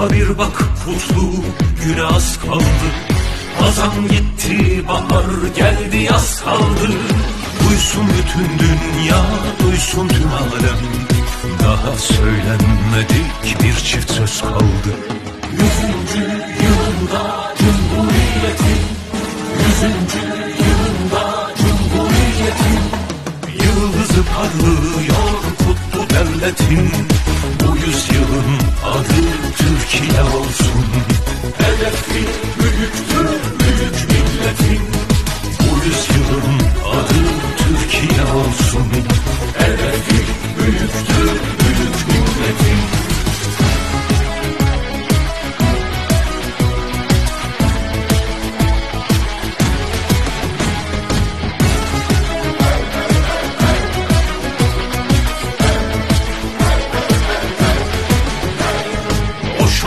Arka bir bak kutlu güne az kaldı. Hazan gitti bahar geldi yaz kaldı. Duysun bütün dünya duysun tüm alem. Daha söylenmedik bir çift söz kaldı. Yüzüncü yılında Cumhuriyet'in Yüzüncü yılında Cumhuriyet'in Yıldızı parlıyor kutlu devletin Bu yüzyılın adı Türkiye olsun. Hedefi büyüktür büyük milletin. Bu yüzyılın adı Türkiye olsun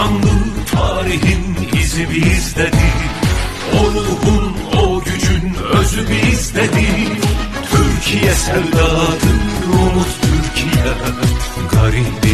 O şanlı tarihin izi bizdedir. O ruhun o gücün özü bizdedir. Türkiye sevdadır